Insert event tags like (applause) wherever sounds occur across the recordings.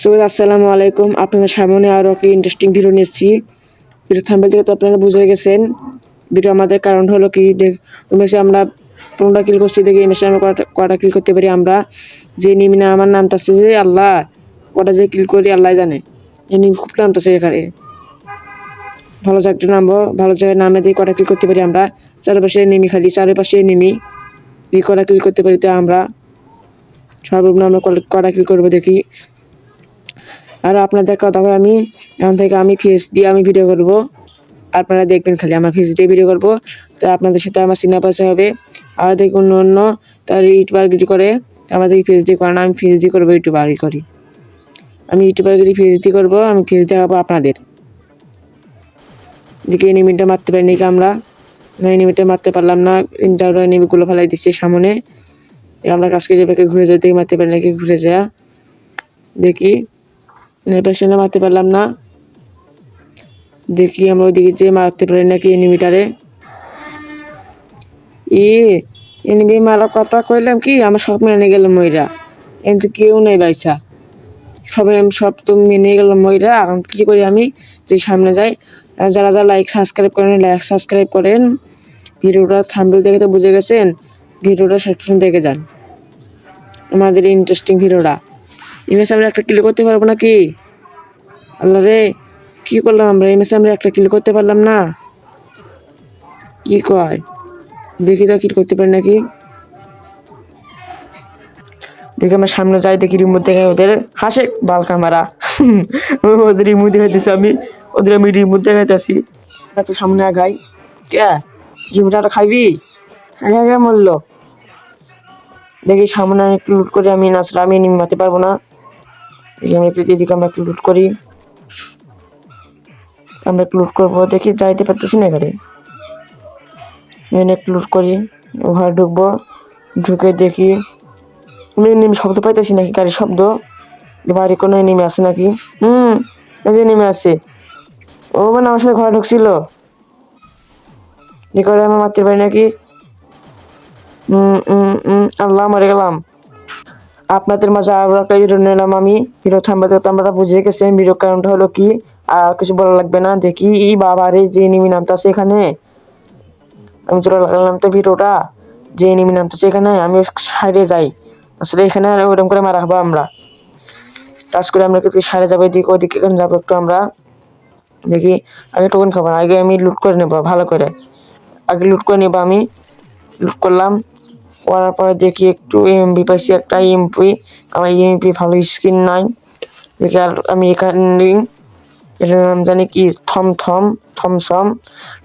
So আসসালামু আলাইকুম। আপনাদের সামনে আরও একটি ইন্টারেস্টিং ভিডিও নিয়েছি ভিডিও থাম্বেল থেকে তো আপনারা বুঝে গেছেন। ভিডিও আমাদের কারণ হলো কি, দেখ আমরা পনেরোটা কিল করছি, দেখি এই মেসে আমরা কটা কিল করতে পারি আমরা। যে নিমিনা আমার নাম তাছে যে আল্লাহ কটা যে কিল করি আল্লাহ জানে। এই নিম খুব নাম তাছে এখানে। ভালো জায়গাটা নামবো, ভালো জায়গায় নামে দিয়ে কটা কিল করতে পারি আমরা। চারপাশে নেমি খালি, চারপাশে নেমি। দিয়ে কটা কিল করতে পারি তো আমরা। সর্বনিম্ন আমরা কটা কিল করব দেখি। আর আপনাদের কথা হবে আমি এখন থেকে আমি ফেস দিয়ে আমি ভিডিও করব। আপনারা দেখবেন খালি, আমার ফেস দিয়ে ভিডিও করব। তো আপনাদের সাথে আমার চিনা পাশে হবে। আর দেখুন অন্য অন্য তার ইউটিউবার ইউটিউবারগিরি করে। আমাদের ফেস দিয়ে করে না আমি ফেস দিয়ে করব ইউটিউবারই করি। আমি ইউটিউবার ইউটিউবারগিরি ফেস দিয়ে করব, আমি ফেস দেখাবো আপনাদের। দিকে এনিমিটা মারতে পারিনি কি আমরা? না এনিমিটা মারতে পারলাম না। যারা এনিমিগুলো ফেলাই দিচ্ছে সামনে। আমরা কাজকে যেভাবে ঘুরে যাই, দেখি মারতে পারি নাকি ঘুরে যা দেখি। পেশেন্টে মারতে পারলাম না। দেখি আমরা ওইদিকে যে মারতে পারি নাকি এনিমিটারে ই এনিমি মারার কথা কইলাম কি? আমার সব মেনে গেল ময়রা কিন্তু কেউ নেই বাইসা সবাই আমি সব তো মেনে গেল ময়রা এখন কি করি আমি? যে সামনে যাই যারা যারা লাইক সাবস্ক্রাইব করেন লাইক সাবস্ক্রাইব করেন, ভিডিওটা থাম্বেল দেখে তো বুঝে গেছেন, ভিডিওটা শেষ দেখে যান। আমাদের ইন্টারেস্টিং ভিডিওটা। ইমেজ আমরা একটা ক্লিক করতে পারব নাকি? আল্লাহ রে, কি করলাম আমরা? ইমেজ আমরা একটা ক্লিক করতে পারলাম না। কি কয়? দেখি তো কিল করতে পারি নাকি? দেখি আমার সামনে যাই, দেখি রিমোট দেখে ওদের। হাসে বাল কামারা (laughs) ওদের রিমোট দেখাইতেছি আমি। ওদের আমি রিমোট দেখাইতেছি। একটু সামনে আগাই। কে? রিমোটটা খাইবি? হ্যাঁ হ্যাঁ মরলো দেখি সামনে আমি লুট করে, আমি নাচলে আমি নিমাতে পারব না। দেখি আমি একটু এদিকে আমরা একটু লুট করি। আমরা লুট করব। দেখি যাইতে পারতেছি না এখানে। একটু লুট করি। ওখানে ঢুকবো। ঢুকে দেখি। আমি এনিমি শব্দ পাইতেছি নাকি? গাড়ির শব্দ। বাড়ি কোনো এনিমি আছে নাকি? হুম, এই যে এনিমি আছে। ও মানে আমার সাথে ঘরে ঢুকছিল। যে করে আমার মারতে পারি নাকি? আল্লাহ, মরে গেলাম। আপনাদের মাঝে আরও একটা ভিডিও নিলাম আমি। ভিডিও থামবাতে আমরা বুঝে গেছেন ভিডিও কারণটা হলো কি? আর কিছু বলা লাগবে না, দেখি ই বাবা রে, যে এনিমি নামতাছে এখানে। আমি চলে লাগালাম তো ভিডিওটা, যে এনিমি নামতাছে এখানে, আমি সাইডে যাই। আসলে এখানে ওরকম করে মারা খাব আমরা। কাজ করে আমরা কিন্তু সাইডে যাব, এদিকে ওদিকে এখানে যাব একটু আমরা। দেখি, আগে টোকেন খাব, আগে আমি লুট করে নেব, ভালো করে। আগে লুট করে নেব আমি। লুট করলাম। করার পরে দেখি একটু এমপি পাইছি, একটা এমপি আমার এমপি ভালো স্কিন নাই। দেখি আর আমি এখানে এটার নাম জানি কি? থম থম থমসম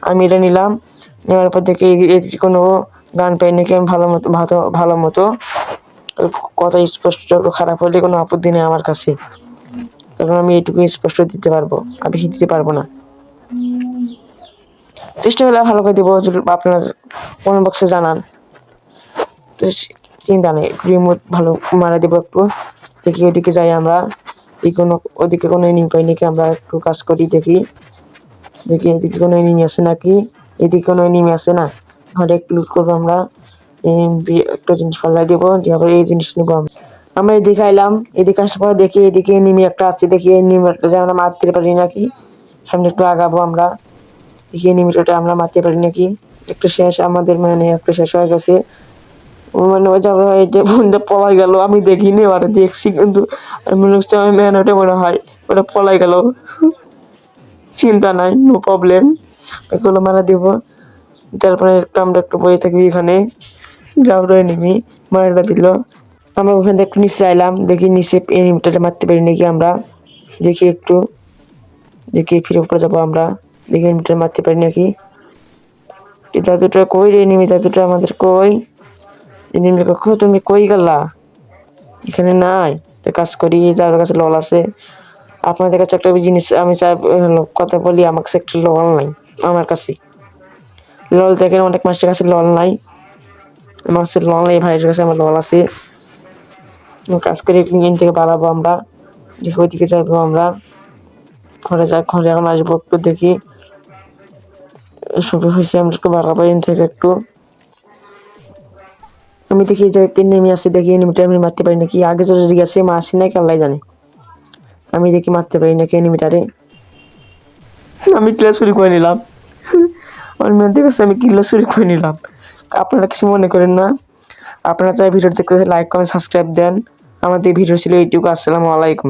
আমি এটা নিলাম। নেওয়ার পর দেখি এর কোনো গান পাই নাকি আমি ভালো মতো ভালো ভালো মতো। কথা স্পষ্ট খারাপ হলে কোনো আপত্তি নেই আমার কাছে। কারণ আমি এইটুকু স্পষ্ট দিতে পারব। আমি দিতে পারব না। চেষ্টা হলে ভালো করে দেবো। আপনারা কমেন্ট বক্সে জানান। চিন্তা নেই। রিমোট ভালো মারা দেবো একটু। দেখি ওদিকে যাই আমরা। এই কোনো, ওদিকে কোনো এনিমি পাই নাকি আমরা একটু কাজ করি দেখি। দেখি এদিকে কোনো এনিমি আছে নাকি? এদিকে কোনো এনিমি আছে না? ঘরে একটু লুট করব আমরা। এই একটা জিনিস পাল্লাই দেবো, দিয়ে আবার এই জিনিস নিবো আমরা। আমরা এদিকে আইলাম। এদিকে আসার পর দেখি এদিকে এনিমি একটা আছে। দেখি এনিমিটা আমরা মারতে পারি নাকি? সামনে একটু আগাবো আমরা। দেখি এনিমিটা আমরা মারতে পারি নাকি? একটু শেষ আমাদের মানে একটু শেষ হয়ে গেছে। মানে ওই যাবে এটা বন্ধু পলাই গেল, আমি দেখিনি আর দেখছি কিন্তু। মনে হচ্ছে আমি ম্যান ওটা মনে হয় ওটা পলাই গেল। চিন্তা নাই নো প্রবলেম এগুলো মারা দিব। তারপরে একটু আমরা একটু বসে থাকবি এখানে। যাব নিবি। মারাটা দিল। আমরা ওখান থেকে একটু নিচে আইলাম, দেখি নিচে এনিমিটারে মারতে পারি নাকি আমরা। দেখি একটু। দেখি ফিরে উপরে যাব আমরা। দেখি এনিমিটারে মারতে পারি নাকি। দাদুটা কই রে এনিমি দাদুটা আমাদের কই? এনিমি কখো তুমি কই গেলা? এখানে নাই। তো কাজ করি, যার কাছে লল আছে। আপনাদের কাছে একটা জিনিস আমি চাই কথা বলি, আমার কাছে একটা লল নাই, আমার কাছে। লল দেখেন, অনেক মানুষের কাছে লল নাই। আমার কাছে লল নেই, ভাইয়ের কাছে আমার লল আছে। কাজ করে ইন থেকে বাড়াবো আমরা। দেখি ওইদিকে যাব আমরা। ঘরে যা ঘরে এখন আসব একটু দেখি। শুরু হয়েছে, আমরা একটু বাড়াবো ইন থেকে একটু। আমি দেখি যে কে নেমে আসি দেখি এনিমিটা আমি মারতে পারি নাকি? আগে তো যদি জিজ্ঞাসা মারছি না কেলাই জানে? আমি দেখি মারতে পারি নাকি এনিমিটারে আমি ক্লাস শুরু করে নিলাম। আমার মেয়ে দেখেছি আমি কিলো শুরু করে নিলাম। আপনারা কিছু মনে করেন না। আপনারা চাই ভিডিও দেখতে লাইক কমেন্ট সাবস্ক্রাইব দেন। আমাদের ভিডিও ছিল এইটুকু। আসসালামু আলাইকুম।